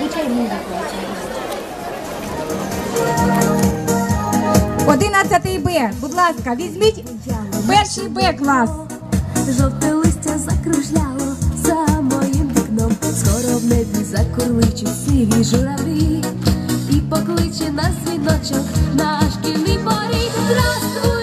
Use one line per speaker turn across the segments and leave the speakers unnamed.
Включай музику.
11 Б. Будь ласка, візьміть перший Б клас.
Жовте листя закружляло за моїм вікном. Скоро в небі закурличуть сиві журавлі і покличе нас дзвіночок на шкільний поріг. Здравствуй,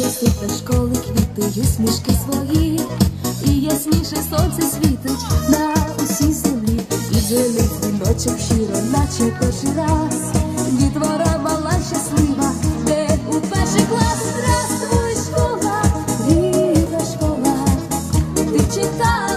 Несуть до школи квіти, усмішки свої, і ясніше сонце світить на усій землі, і дзвенить дзвіночок щиро, наче перший раз. Дітвора мала щаслива, де у перший клас. Здравствуй, школа, рідна школа, ти читала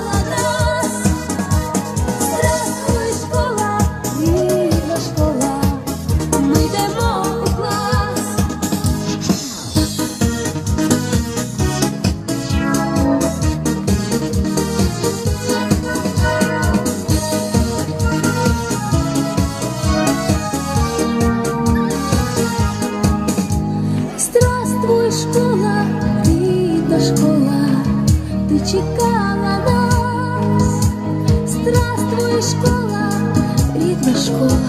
школа, ти чекала нас. Здравствуй, школа, рідна школа,